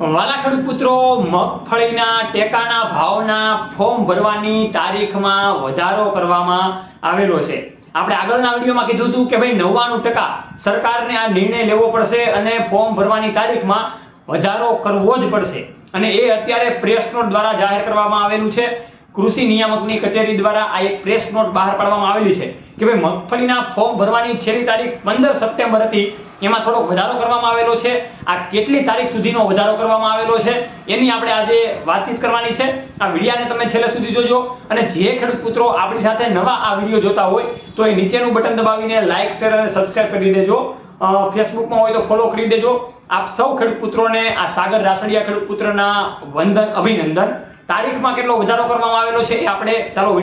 વાલા ખેડૂત મગફળીના ટેકાના ભાવના ફોર્મ ભરવાની તારીખમાં વધારો કરવામાં આવેલો છે. આપણે આગળના વિડીયોમાં કીધું હતું કે ભાઈ નવ્વાણું ટકા સરકારને આ નિર્ણય લેવો પડશે અને ફોર્મ ભરવાની તારીખમાં વધારો કરવો જ પડશે. અને એ અત્યારે પ્રેસ નોટ દ્વારા જાહેર કરવામાં આવેલું છે. કૃષિ નિયામકની કચેરી દ્વારા આ એક પ્રેસ નોટ બહાર પાડવામાં આવેલી છે કે ભાઈ મગફળીના ફોર્મ ભરવાની છેલ્લી તારીખ પંદર સપ્ટેમ્બર હતી. એમાં થોડોક વધારો કરવામાં આવેલો છે. આ કેટલી તારીખ સુધીનો વધારો કરવામાં આવેલો છે એની આપણે આજે વાતચીત કરવાની છે. આ વિડીયાને તમે છેલ્લે સુધી જોજો અને જે ખેડૂત પુત્રો આપણી સાથે નવા આ વીડિયો જોતા હોય તો એ નીચેનું બટન દબાવીને લાઇક શેર અને સબસ્ક્રાઇબ કરી દેજો. ફેસબુકમાં હોય તો ફોલો કરી દેજો. આપ સૌ ખેડૂત પુત્રોને આ સાગર રાસડિયા ખેડૂત પુત્રના વંદન અભિનંદન. તારીખમાં કેટલો વધારો કરવામાં આવેલો છે એ આપણે ચાલો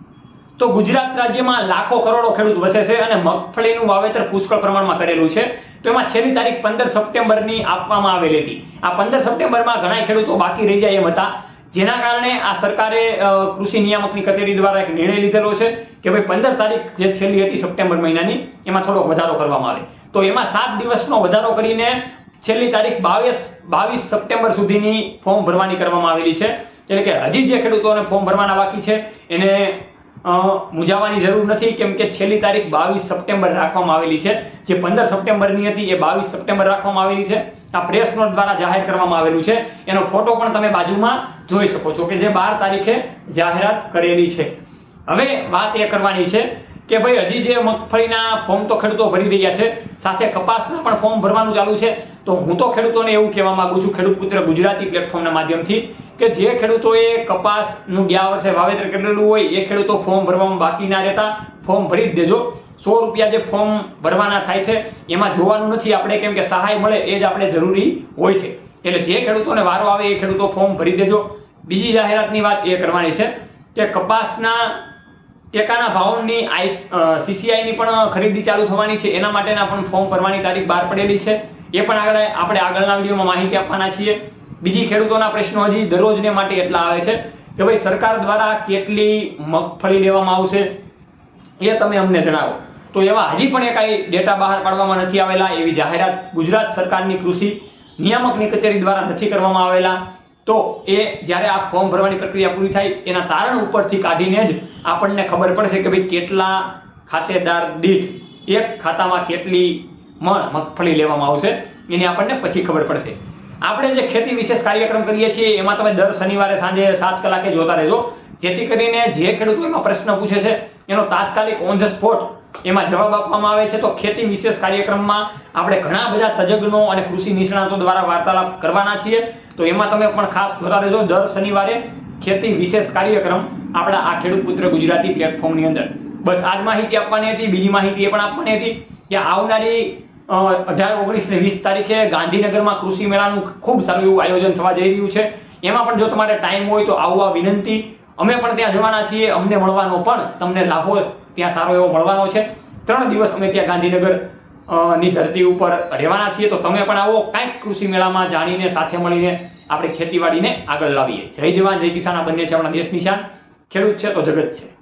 તો ગુજરાત રાજ્યમાં લાખો કરોડો ખેડૂત વસે છે અને મગફળીનું વાવેતર પુષ્કળ પ્રમાણમાં કરેલું છે. તો એમાં છેલ્લી તારીખ પંદર સપ્ટેમ્બરની આપવામાં આવેલી હતી. આ પંદર સપ્ટેમ્બરમાં ઘણા ખેડૂતો બાકી રહી જાય એમ હતા. જેના કારણે આ સરકારે કૃષિ નિયામકની કચેરી દ્વારા એક નિર્ણય લીધેલો છે કે ભાઈ પંદર તારીખ જે છેલ્લી હતી સપ્ટેમ્બર મહિનાની, એમાં થોડો વધારો કરવામાં આવે. તો એમાં સાત દિવસનો વધારો કરીને છેલ્લી તારીખ બાવીસ બાવીસ સપ્ટેમ્બર સુધીની ફોર્મ ભરવાની કરવામાં આવેલી છે. એટલે કે હજી જે ખેડૂતોને ફોર્મ ભરવાના બાકી છે, એને મૂંઝાવાની જરૂર નથી, કેમ કે છેલ્લી તારીખ બાવીસ સપ્ટેમ્બર રાખવામાં આવેલી છે. જે પંદર સપ્ટેમ્બરની હતી, એ બાવીસ સપ્ટેમ્બર રાખવામાં આવેલી છે. આ પ્રેસ નોટ દ્વારા જાહેર કરવામાં આવેલું છે. એનો ફોટો પણ તમે બાજુમાં જોઈ શકો છો કે જે બાર તારીખે જાહેરાત કરેલી છે. હવે વાત એ કરવાની છે કે ભાઈ, હજી જે મગફળીના ફોર્મ તો ખેડૂતો ભરી રહ્યા છે, સાથે કપાસના પણ ફોર્મ ભરવાનું ચાલુ છે. તો હું તો ખેડૂતોને એવું કહેવા માગું છું, ખેડૂત પુત્ર ગુજરાતી પ્લેટફોર્મના માધ્યમથી કે જે ખેડૂતોએ કપાસનું ગયા વર્ષે વાવેતર કરેલું હોય, એ ખેડૂતો ફોર્મ ભરવામાં બાકી ના રહેતા, ફોર્મ ભરી જ દેજો. સો રૂપિયા જે ફોર્મ ભરવાના થાય છે, એમાં જોવાનું નથી આપણે કેમ કે સહાય મળે એ જ આપણે જરૂરી હોય છે. એટલે જે ખેડૂતોને વારો આવે એ ખેડૂતો ફોર્મ ભરી દેજો. બીજી જાહેરાતની વાત એ કરવાની છે કે કપાસના ટેકાના ભાવની આઈ સીસીઆઈની પણ ખરીદી ચાલુ થવાની છે. એના માટેના પણ ફોર્મ ભરવાની તારીખ બહાર પડેલી છે. એ પણ આગળ આપણે આગળના વિડીયોમાં માહિતી આપવાના છીએ. બીજી ખેડૂતોના પ્રશ્નો હજી દરરોજને માટે એટલા આવે છે કે ભાઈ સરકાર દ્વારા કેટલી મગફળી લેવામાં આવશે એ તમે અમને જણાવો. તો એવા હજી પણ એ કાંઈ ડેટા બહાર પાડવામાં નથી આવેલા, એવી જાહેરાત ગુજરાત સરકારની કૃષિ નિયામકની કચેરી દ્વારા નથી કરવામાં આવેલા. તો એ જ્યારે આ ફોર્મ ભરવાની પ્રક્રિયા પૂરી થાય, એના તારણ ઉપરથી કાઢીને જ આપણને ખબર પડશે કે ભાઈ કેટલા ખાતેદાર દીઠ એક ખાતામાં કેટલી મણ મગફળી લેવામાં આવશે. એની આપણને પછી ખબર પડશે. આપણે જે ખેતી વિશેષ કાર્યક્રમ કરીએ છીએ, એમાં તમે દર શનિવારે સાંજે સાત કલાકે જોતા રહેજો. જેથી કરીને જે ખેડૂતો એમાં પ્રશ્ન પૂછે છે, એનો તાત્કાલિક ઓન ધ સ્પોટ એમાં જવાબ આપવામાં આવે છે. તો ખેતી વિશેષ કાર્યક્રમમાં આપણે ઘણા બધા તજજ્ઞો અને કૃષિ નિષ્ણાતો દ્વારા વાર્તાલાપ કરવાના છીએ. તો એમાં તમે પણ ખાસ જોતા રહેજો. દર શનિવારે ખેતી વિશેષ કાર્યક્રમ આપણા આ ખેડૂત પુત્ર ગુજરાતી પ્લેટફોર્મની અંદર. બસ આજ માહિતી આપવાની હતી, બીજી માહિતી એ પણ આપવાની હતી કે આવનારી અઢાર, ઓગણીસ ને વીસ તારીખે ગાંધીનગરમાં કૃષિ મેળાનું ખૂબ સારું એવું આયોજન થવા જઈ રહ્યું છે. એમાં પણ જો તમારે ટાઈમ હોય તો આવવા વિનંતી. અમે પણ ત્યાં જવાના છીએ, અમને મળવાનો પણ તમને લાભો ત્યાં સારો એવો મળવાનો છે. ત્રણ દિવસ અમે ત્યાં ગાંધીનગરની ધરતી ઉપર રહેવાના છીએ. તો તમે પણ આવો, કાંઈક કૃષિ મેળામાં જાણીને, સાથે મળીને આપણે ખેતીવાડીને આગળ લાવીએ. જય જવાન, જય કિસાન, આ બંને છે આપણા દેશની શાન. ખેડૂત છે તો જગત છે.